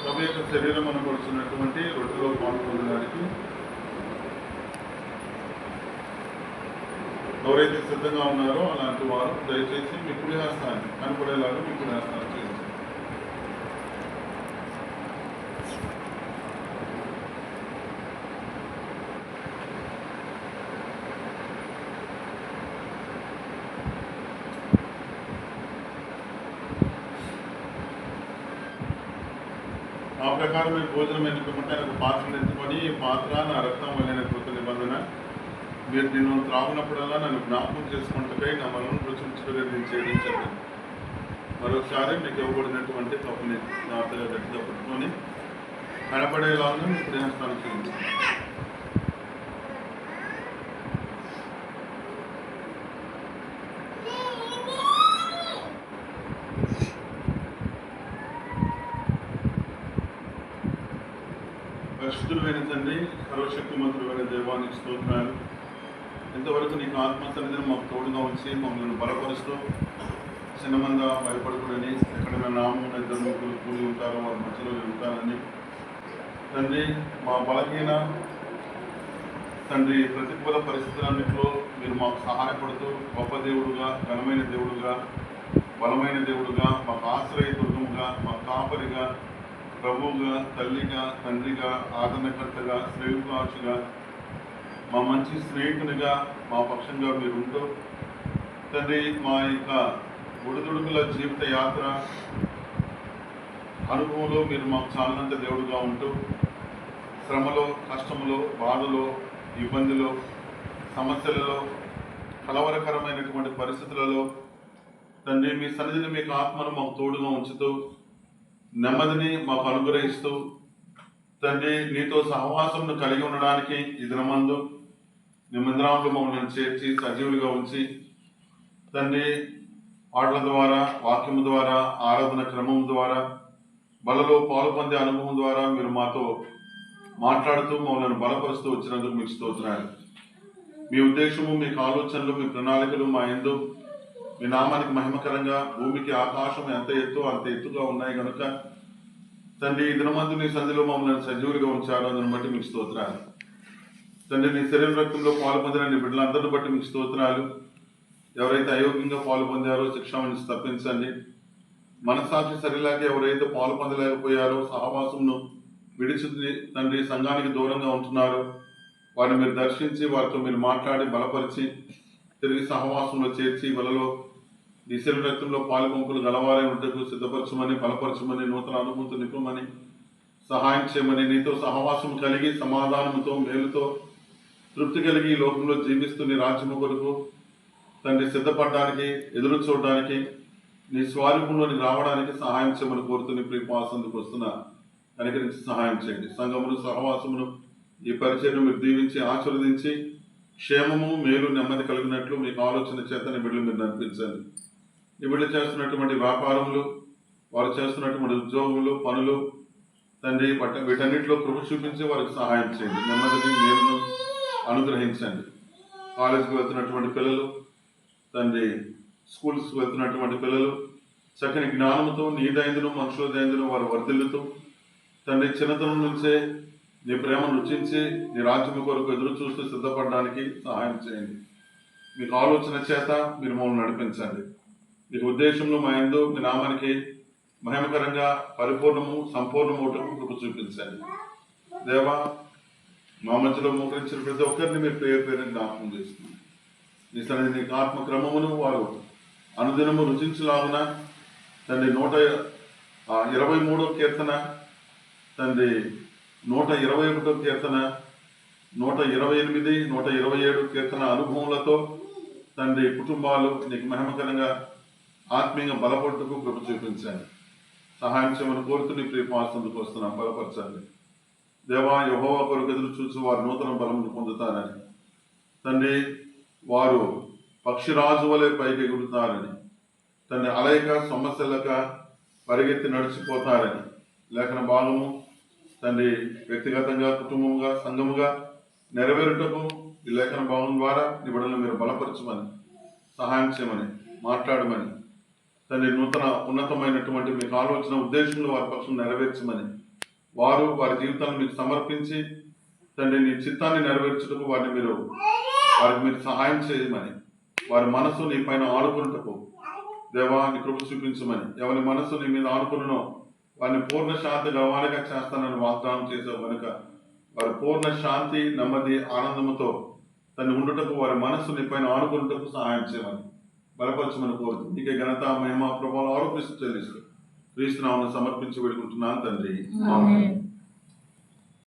ప్రభు యొక్క శరీరం అనబడుతున్నటువంటి రొట్టెలో పాల్గొనడానికి ఎవరైతే సిద్ధంగా ఉన్నారో అలాంటి వారు దయచేసి మీ కుడి హస్తాన్ని కనపడేలాగా మీ కుడి హస్తాన్ని చేయండి ఆ ప్రకారం మీరు భోజనం ఎన్నుకుంటే ఒక పాత్రను ఎత్తుకొని ఈ పాత్ర నా రక్తం వలన కృత నిబంధన. మీరు నేను త్రాగునప్పుడల్లా నన్ను జ్ఞాపకం చేసుకుంటే నా మనను రుచించుకుని నేను ఛేదించండి మరొకసారి మీకు ఇవ్వబడినటువంటి తప్పుని నా పిల్లలు పట్టుకొని కనపడేలాగా మీకు చేయండి పరిశుద్ధుడైన తండ్రి సర్వశక్తిమంతుడైన దేవానికి స్తోత్రాలు. ఇంతవరకు నీకు ఆత్మ సన్నిధిని మాకు తోడుగా ఉంచి మమ్మల్ని బలపరుస్తూ చిన్నమంద భయపడకూడని ఎక్కడ నామం ఇద్దరు ముగ్గురు కూడి ఉంటారో వారి మధ్యలో ఉంటారని తండ్రి మా బలహీన తండ్రి ప్రతికూల పరిస్థితులన్నింటిలో మీరు మాకు సహాయపడుతూ గొప్ప దేవుడుగా ఘనమైన దేవుడుగా బలమైన దేవుడుగా మాకు ఆశ్రయ దుర్గముగా మా కాపరిగా ప్రభువుగా తల్లిగా తండ్రిగా ఆదరణకర్తగా శ్రేయుకాచుగా మా మంచి స్నేహితునిగా మా పక్షంగా మీరు ఉంటూ తండ్రి మా యొక్క ఒడిదుడుకుల జీవిత యాత్ర అనుభవంలో మీరు మాకు చాలినంత దేవుడుగా ఉంటూ శ్రమలో కష్టములో బాధలో ఇబ్బందిలో సమస్యలలో కలవరకరమైనటువంటి పరిస్థితులలో తండ్రి మీ సన్నిధిని మీకు ఆత్మను మాకు తోడుగా ఉంచుతూ నెమ్మదిని మాకు అనుగ్రహిస్తూ తండ్రి నీతో సహవాసంను కలిగి ఉండడానికి ఈ దినమందు నీ మమ్మల్ని చేర్చి సజీవులుగా ఉంచి తండ్రి పాటల ద్వారా వాక్యము ద్వారా ఆరాధన క్రమం ద్వారా బలలో పాలు పొందే అనుభవం ద్వారా మీరు మాతో మాట్లాడుతూ మమ్మల్ని బలపరుస్తూ వచ్చినందుకు మీకు స్తోత్రాలు. మీ ఉద్దేశము మీకు ఆలోచనలు మీ ప్రణాళికలు మా ఎందు మీ నామానికి మహిమకరంగా భూమికి ఆకాశం ఎంత ఎత్తు అంత ఎత్తుగా ఉన్నాయి కనుక తండ్రి ఈ దినమందు నీ సంధిలో మమ్మల్ని సజీవులుగా ఉంచారు అందుని బట్టి మీకు స్తోత్రాలు. తండ్రి నీ శరీర రక్తంలో పాలు పొందిన నీ బిడ్డలందరిని బట్టి మీకు స్తోత్రాలు. ఎవరైతే అయోగ్యంగా పాలు పొందారో శిక్షాన్ని తప్పించండి. మనసాక్షి సరిలాగా ఎవరైతే పాలు పొందలేకపోయారో సహవాసంను విడిచి తండ్రి సంఘానికి దూరంగా ఉంటున్నారో. వారిని మీరు దర్శించి వారితో మీరు మాట్లాడి బలపరిచి తిరిగి సహవాసంలో చేర్చి వలలో దిశల రక్తంలో పాలుపంపులు గలవారే ఉంటకు సిద్ధపరచమని బలపరచమని నూతన అనుభూతి నింపమని సహాయం చేయమని నీతో సహవాసం కలిగి సమాధానంతో మేలుతో తృప్తి కలిగి ఈ లోకంలో జీవిస్తూ నీ రాజ్యము కొరకు తండ్రి సిద్ధపడడానికి ఎదురు చూడడానికి నీ స్వారూపంలోనికి రావడానికి సహాయం చేయమని కోరుతుని నీ వస్తున్న. వస్తున్నా కనికరించి సహాయం చేయండి. సంఘమును సహవాసమును ఈ పరిచయం మీరు దీవించి ఆశీర్వదించి క్షేమము మేలు నెమ్మది కలిగినట్లు మీకు ఆలోచన చేతని బిడ్డలు మీరు నడిపించండి. నీ చేస్తున్నటువంటి వ్యాపారములు వారు చేస్తున్నటువంటి ఉద్యోగములు పనులు తండ్రి పట్ట వీటన్నిటిలో కృప చూపించి వారికి సహాయం చేయండి. నెమ్మదిని మేలును అనుగ్రహించండి. కాలేజీకి వెళ్తున్నటువంటి పిల్లలు తండ్రి స్కూల్స్కి వెళ్తున్నటువంటి పిల్లలు చక్కని జ్ఞానంతో నీ దైందును మనుషుల దైందును వారు వర్ధిల్లుతూ తండ్రి చిన్నతనం నుంచే నీ ప్రేమను రుచించి నీ రాజ్యం కొరకు ఎదురు చూస్తూ సిద్ధపడడానికి సహాయం చేయండి. మీకు ఆలోచన చేత మీరు మమ్మల్ని నడిపించండి. మీకు ఉద్దేశంలో మా ఎందు మీ నామానికి మహిమకరంగా పరిపూర్ణము సంపూర్ణము కృప చూపించండి. దేవా మా మధ్యలో మోకరించిన ప్రతి ఒక్కరిని మీరు పేరు పేరు జ్ఞాపకం చేస్తుంది నీ సరే నీకు ఆత్మక్రమమును వారు అనుదినము రుచించలాగున తండ్రి నూట ఇరవై మూడో కీర్తన తండ్రి నూట ఇరవై ఒకటో కీర్తన నూట ఇరవై ఎనిమిది నూట ఇరవై ఏడు కీర్తన అనుభవములతో తండ్రి కుటుంబాలు నీకు మహిమకరంగా ఆత్మీయంగా బలపడుటకు కృప చూపించండి. సహాయం చేయమని కోరుతుని ప్రియపాసందుకు వస్తున్నాం. బలపరచండి. దేవా యహోవా కొరకు ఎదురు చూసి వారు నూతన బలమును పొందుతారని. తండ్రి వారు పక్షిరాజు వలె పైకి ఎగురుతారని. తండ్రి అలయక సమస్యలక పరిగెత్తి నడిచిపోతారని. లేఖన భాగము తండ్రి వ్యక్తిగతంగా కుటుంబంగా సంఘముగా నెరవేరుటకు ఈ లేఖన భాగం ద్వారా నిబడలను మీరు బలపరచమని సహాయం చేయమని మాట్లాడమని తండ్రి నూతన ఉన్నతమైనటువంటి మీకు ఆలోచన ఉద్దేశంలో వారి పక్షం నెరవేర్చమని. వారు వారి జీవితాన్ని మీకు సమర్పించి తండ్రి నీ చిత్తాన్ని నెరవేర్చుటకు వారిని మీరు వారికి మీరు సహాయం చేయమని. వారి మనసు నీ పైన ఆడుకున్నటకు దేవా నీ కృప చూపించమని. ఎవరి మనసు నీ మీద ఆడుకున్నో వారిని పూర్ణ శాంతి గవానిగా చేస్తానని వాగ్దానం చేసావు కనుక వారి పూర్ణ శాంతి నెమ్మది ఆనందముతో తను ఉండటకు వారి మనస్సు నీ పైన ఆడుకున్నటకు సహాయం చేయమని. బలపరచమని కోరుతుంది. నీకే ఘనత మహిమ ప్రభావం ఆరోపిస్తూ చెల్లిస్తూ క్రీస్తునామను సమర్పించి పెడుకుంటున్నాను తండ్రి.